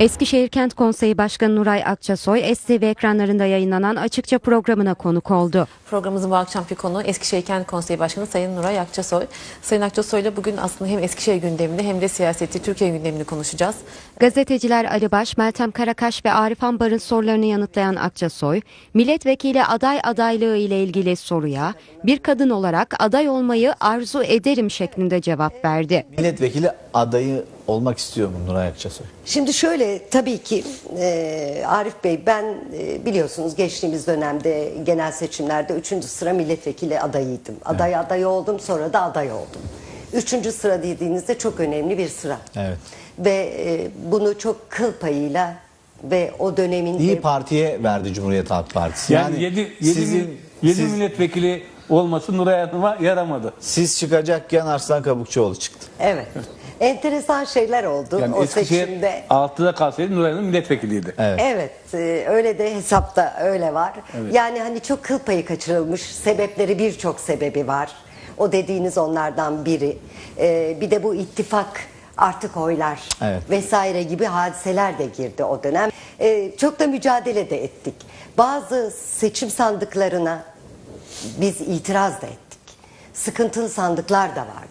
Eskişehir Kent Konseyi Başkanı Nuray Akçasoy, STV ekranlarında yayınlanan Açıkça programına konuk oldu. Programımızın bu akşamki konu Eskişehir Kent Konseyi Başkanı Sayın Nuray Akçasoy. Sayın Akçasoy ile bugün aslında hem Eskişehir gündemini hem de siyaseti, Türkiye gündemini konuşacağız. Gazeteciler Ali Baş, Meltem Karakaş ve Arif Ambar'ın sorularını yanıtlayan Akçasoy, milletvekili aday adaylığı ile ilgili soruya bir kadın olarak aday olmayı arzu ederim şeklinde cevap verdi. Milletvekili adayı olmak istiyor mu Nuray Akçasoy? Şimdi şöyle tabii ki e, Arif Bey ben e, biliyorsunuz geçtiğimiz dönemde genel seçimlerde 3. sıra milletvekili adayıydım. Aday aday oldum sonra da aday oldum. 3. sıra dediğinizde çok önemli bir sıra. Evet. Ve e, bunu çok kıl payıyla ve o dönemin İyi Parti'ye verdi Cumhuriyet Halk Partisi. Yani 7 7 sizin, 7 siz, milletvekili olması Nuray Hanım'a yaramadı. siz çıkacakken Arslan Kabukçuoğlu çıktı. Evet. Enteresan şeyler oldu Yani o Eskişehir seçimde. 6'da kalsaydı Nuray Hanım milletvekiliydi. Evet. Evet, e, öyle de hesapta öyle var. Yani hani çok kıl payı kaçırılmış, sebepleri birçok sebebi var. O dediğiniz onlardan biri. E, bir de bu ittifak artık oylar Evet. vesaire gibi hadiseler de girdi o dönem. E, çok da mücadele de ettik. Bazı seçim sandıklarına biz itiraz da ettik. Sıkıntılı sandıklar da vardı.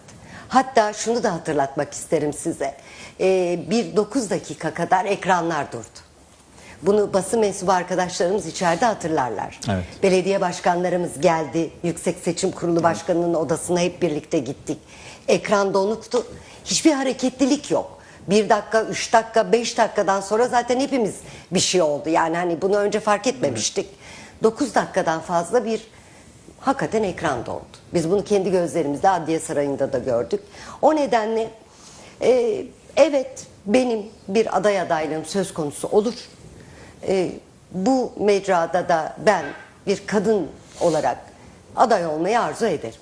Hatta şunu da hatırlatmak isterim size. Ee, bir 9 dakika kadar ekranlar durdu. Bunu basın mensubu arkadaşlarımız içeride hatırlarlar. Evet. Belediye başkanlarımız geldi. Yüksek Seçim Kurulu Başkanı'nın odasına hep birlikte gittik. Ekran donuktu. Hiçbir hareketlilik yok. Bir dakika, üç dakika, beş dakikadan sonra zaten hepimiz bir şey oldu. Yani hani bunu önce fark etmemiştik. Dokuz dakikadan fazla bir hakikaten ekran dondu. Biz bunu kendi gözlerimizle Adliye Sarayı'nda da gördük. O nedenle e, evet benim bir aday adaylığım söz konusu olur. E, bu mecrada da ben bir kadın olarak aday olmayı arzu ederim.